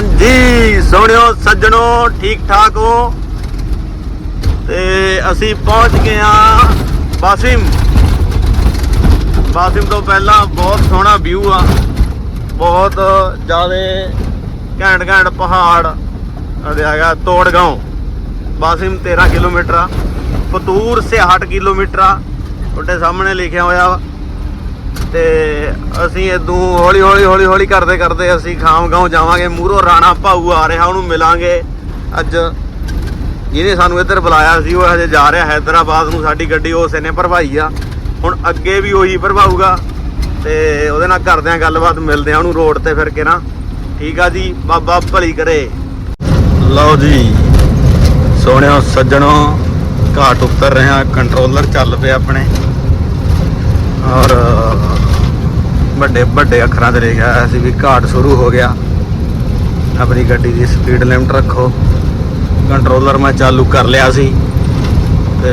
ਹਾਂਜੀ, ਸੋਹਣਿਓ, ਸੱਜਣੋ ਠੀਕ ਠਾਕ ਹੋ? ਤੇ ਅਸੀਂ ਪਹੁੰਚ ਗਏ ਆ ਬਾਸਿਮ। ਬਾਸਿਮ ਤੋਂ ਪਹਿਲਾਂ ਬਹੁਤ ਸੋਹਣਾ ਵਿਊ ਆ। ਬਹੁਤ ਜ਼ਿਆਦਾ ਘੈਂਟ ਘੈਂਟ ਪਹਾੜ ਅਦੇ ਹੈਗਾ ਤੋੜਗਾਉਂ। ਬਾਸਿਮ 13 ਕਿਲੋਮੀਟਰ ਆ। ਫਤੂਰ 66 ਕਿਲੋਮੀਟਰ ਆ। ਤੁਹਾਡੇ ਸਾਹਮਣੇ ਲਿਖਿਆ ਹੋਇਆ ਵਾ। ਤੇ ਅਸੀਂ ਇਦੋਂ ਹੌਲੀ ਹੌਲੀ ਹੌਲੀ ਹੌਲੀ ਕਰਦੇ ਕਰਦੇ ਅਸੀਂ ਖਾਮਗਾਉਂ ਜਾਵਾਂਗੇ। ਮੂਰੋ ਰਾਣਾ ਭਾਊ ਆ ਰਿਹਾ, ਉਹਨੂੰ ਮਿਲਾਂਗੇ। ਅੱਜ ਜਿਹਨੇ ਸਾਨੂੰ ਇੱਧਰ ਬੁਲਾਇਆ ਸੀ, ਉਹ ਹਜੇ ਜਾ ਰਿਹਾ, ਹੈਦਰਾਬਾਦ ਨੂੰ ਸਾਡੀ ਗੱਡੀ ਉਸੇ ਨੇ ਭਰਵਾਈ ਆ। ਹੁਣ ਅੱਗੇ ਵੀ ਉਹੀ ਭਰਵਾਊਗਾ ਤੇ ਉਹਦੇ ਨਾਲ ਕਰਦੇ ਆ ਗੱਲਬਾਤ ਮਿਲਦੇ ਆ ਉਹਨੂੰ ਰੋਡ ਤੇ ਫਿਰ ਕੇ ਨਾ। ਠੀਕ ਆ ਜੀ, ਬਾਬਾ ਭਲੀ ਕਰੇ। ਲਓ ਜੀ, ਸੋਹਣਿਓ ਸੱਜਣੋ, ਘਾਟ ਉਤਰ ਰਹੇ ਆ, ਕੰਟਰੋਲਰ ਚੱਲ ਪਿਆ ਆਪਣੇ। ਔਰ ਵੱਡੇ ਵੱਡੇ ਅੱਖਰਾਂ ਤੇ ਲਿਖਿਆ ਹੋਇਆ ਸੀ ਵੀ ਘਾਟ ਸ਼ੁਰੂ ਹੋ ਗਿਆ। ਆਪਣੀ ਗੱਡੀ ਦੀ ਸਪੀਡ ਲਿਮਟ ਰੱਖੋ। ਕੰਟਰੋਲਰ ਮੈਂ ਚਾਲੂ ਕਰ ਲਿਆ ਸੀ। ਤੇ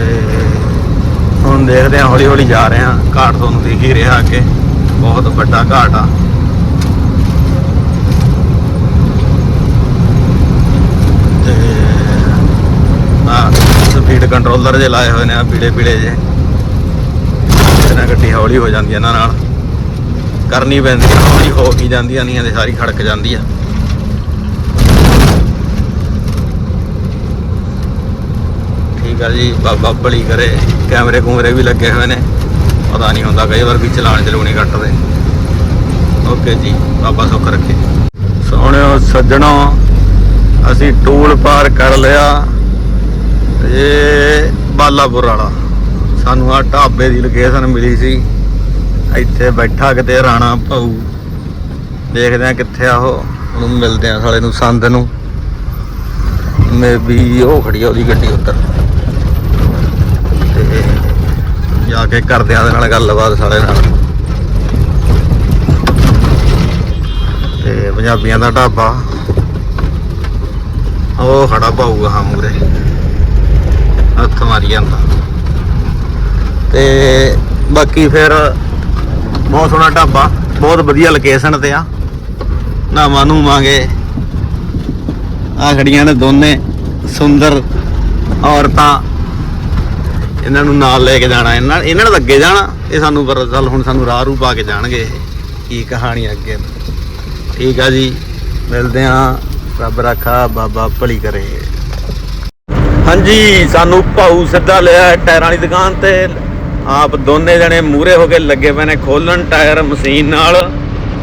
ਹੁਣ ਦੇਖਦੇ ਹਾਂ ਹੌਲੀ ਹੌਲੀ ਜਾ ਰਹੇ ਹਾਂ। ਘਾਟ ਤੁਹਾਨੂੰ ਦਿਖ ਹੀ ਰਿਹਾ ਅੱਗੇ। ਬਹੁਤ ਵੱਡਾ ਘਾਟ ਆ। ਤੇ ਆ ਸਪੀਡ ਕੰਟਰੋਲਰ ਜੇ ਲਾਏ ਹੋਏ ਨੇ ਆ ਪੀਲੇ ਪੀਲੇ ਜੇ। ਇਹਨਾਂ ਗੱਡੀ ਹੌਲੀ ਹੋ ਜਾਂਦੀ ਇਹਨਾਂ ਨਾਲ। ਕਰਨੀ ਪੈਂਦੀ ਹੈ ਹੌਲੀ ਹੋ ਕੀ ਜਾਂਦੀਆਂ ਨਹੀਂ ਤੇ ਸਾਰੀ ਖੜਕ ਜਾਂਦੀ ਆ। ਠੀਕ ਆ ਜੀ, ਬਾਬਾ ਬਲੀ ਕਰੇ, ਕੈਮਰੇ ਕੂਮਰੇ ਵੀ ਲੱਗੇ ਹੋਏ ਨੇ। ਪਤਾ ਨਹੀਂ ਹੁੰਦਾ, ਕਈ ਵਾਰ ਵੀ ਚਲਾਣ ਚਲੂਣੀ ਕੱਟਦੇ ਓਕੇ ਜੀ, ਬਾਬਾ ਸੁੱਖ ਰੱਖੇ। ਸੋਹਣਿਓ, ਸੱਜਣੋ, ਅਸੀਂ ਟੂਲ ਪਾਰ ਕਰ ਲਿਆ। ਇਹ ਬਾਲਾਪੁਰ ਵਾਲਾ। ਸਾਨੂੰ ਆ ਢਾਬੇ ਦੀ ਲੋਕੇਸ਼ਨ ਮਿਲੀ ਸੀ। ਇੱਥੇ ਬੈਠਾ ਕਿਤੇ ਰਾਣਾ ਭਾਊ। ਦੇਖਦੇ ਆ ਕਿੱਥੇ ਆ ਉਹ। ਉਹਨੂੰ ਮਿਲਦੇ ਆ ਸਾਲੇ ਨੂੰ, ਸੰਦ ਨੂੰ। ਮੇਬੀ ਉਹ ਖੜੀ ਆ ਉਹਦੀ ਗੱਡੀ ਉੱਧਰ। ਤੇ ਜਾ ਕੇ ਕਰਦੇ ਆ ਉਹਦੇ ਨਾਲ ਗੱਲਬਾਤ ਸਾਲੇ ਨਾਲ। ਤੇ ਪੰਜਾਬੀਆਂ ਦਾ ਢਾਬਾ। ਉਹ ਖੜਾ ਭਾਊਗਾ ਹਾਂ ਮੂਰੇ ਹੱਥ ਮਾਰੀ ਜਾਂਦਾ। ਤੇ ਬਾਕੀ ਫਿਰ ਬਹੁਤ ਸੋਹਣਾ ਢਾਬਾ, ਬਹੁਤ ਵਧੀਆ ਲੋਕੇਸ਼ਨ ਤੇ ਆ। ਨਾਵਾਂ ਨੂੰ ਮਾਂਗੇ ਆ ਖੜੀਆਂ ਨੇ ਦੋਨੇ ਸੁੰਦਰ ਔਰਤਾਂ। ਇਹਨਾਂ ਨੂੰ ਨਾਲ ਲੈ ਕੇ ਜਾਣਾ, ਇਹਨਾਂ ਇਹਨਾਂ ਨੇ ਅੱਗੇ ਜਾਣਾ। ਇਹ ਸਾਨੂੰ ਪਰ ਚੱਲ ਹੁਣ ਸਾਨੂੰ ਰਾਹ ਰੂ ਪਾ ਕੇ ਜਾਣਗੇ ਇਹ। ਕੀ ਕਹਾਣੀ ਅੱਗੇ। ਠੀਕ ਆ ਜੀ, ਮਿਲਦੇ ਆ ਰੱਬ ਰੱਖਾ, ਬਾਬਾ ਭਲੀ ਕਰੇ। ਹਾਂਜੀ, ਸਾਨੂੰ ਭਾਊ ਸਿੱਧਾ ਲਿਆ ਟਾਇਰਾਂ ਵਾਲੀ ਦੁਕਾਨ ਤੇ। ਆਪ ਦੋਨੇ ਜਣੇ ਮੂਰੇ ਹੋ ਕੇ ਲੱਗੇ ਪਏ ਨੇ, ਖੋਲਣ ਟਾਇਰ ਮਸ਼ੀਨ ਨਾਲ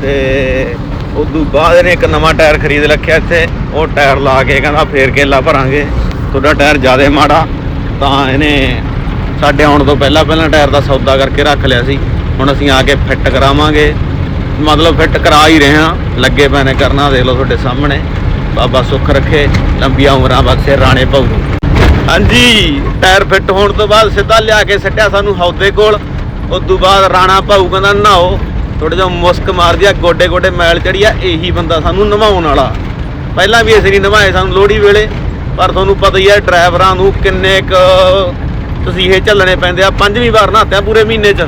ਤੇ ਉਦੋਂ ਬਾਅਦ ਇਹਨੇ ਇੱਕ ਨਵਾਂ ਟਾਇਰ ਖਰੀਦ ਰੱਖਿਆ ਇੱਥੇ, ਉਹ ਟਾਇਰ ਲਾ ਕੇ ਕਹਿੰਦਾ ਫੇਰ ਕੇਲਾ ਭਰਾਂਗੇ, ਤੁਹਾਡਾ ਟਾਇਰ ਜ਼ਿਆਦਾ ਮਾੜਾ, ਤਾਂ ਇਹਨੇ ਸਾਡੇ ਆਉਣ ਤੋਂ ਪਹਿਲਾਂ ਪਹਿਲਾਂ ਟਾਇਰ ਦਾ ਸੌਦਾ ਕਰਕੇ ਰੱਖ ਲਿਆ ਸੀ, ਹੁਣ ਅਸੀਂ ਆ ਕੇ ਫਿੱਟ ਕਰਾਵਾਂਗੇ, ਮਤਲਬ ਫਿੱਟ ਕਰਾ ਹੀ ਰਹੇ ਹਾਂ, ਲੱਗੇ ਪਏ ਨੇ ਕਰਨਾ, ਦੇਖ ਲਓ ਤੁਹਾਡੇ ਸਾਹਮਣੇ, ਬਾਬਾ ਸੁੱਖ ਰੱਖੇ, ਲੰਬੀਆਂ ਉਮਰਾਂ ਬਖਸ਼ੇ, ਰਾਣੇ ਭਾਊ ਹਾਂਜੀ, ਟਾਇਰ ਫਿੱਟ ਹੋਣ ਤੋਂ ਬਾਅਦ ਸਿੱਧਾ ਲਿਆ ਕੇ ਸੱਟਿਆ ਸਾਨੂੰ ਹੌਦੇ ਕੋਲ। ਉਸ ਤੋਂ ਬਾਅਦ ਰਾਣਾ ਭਾਊ ਕਹਿੰਦਾ, ਨਹਾਓ ਥੋੜਾ ਜਿਹਾ ਮੁਸਕ ਮਾਰ ਦਿਆ ਗੋਡੇ ਗੋਡੇ ਮੈਲ ਚੜੀ ਆ, ਇਹੀ ਬੰਦਾ ਸਾਨੂੰ ਨਵਾਉਣ ਵਾਲਾ। ਪਹਿਲਾਂ ਵੀ ਅਸੀਂ ਨਹੀਂ ਨਵਾਏ ਸਾਨੂੰ ਲੋਹੜੀ ਵੇਲੇ, ਪਰ ਤੁਹਾਨੂੰ ਪਤਾ ਹੀ ਹੈ ਡਰਾਈਵਰਾਂ ਨੂੰ ਕਿੰਨੇ ਕ ਤਸੀਹੇ ਝੱਲਣੇ ਪੈਂਦੇ ਆ, ਪੰਜਵੀਂ ਵਾਰ ਨਹਾਤਿਆ ਪੂਰੇ ਮਹੀਨੇ 'ਚ।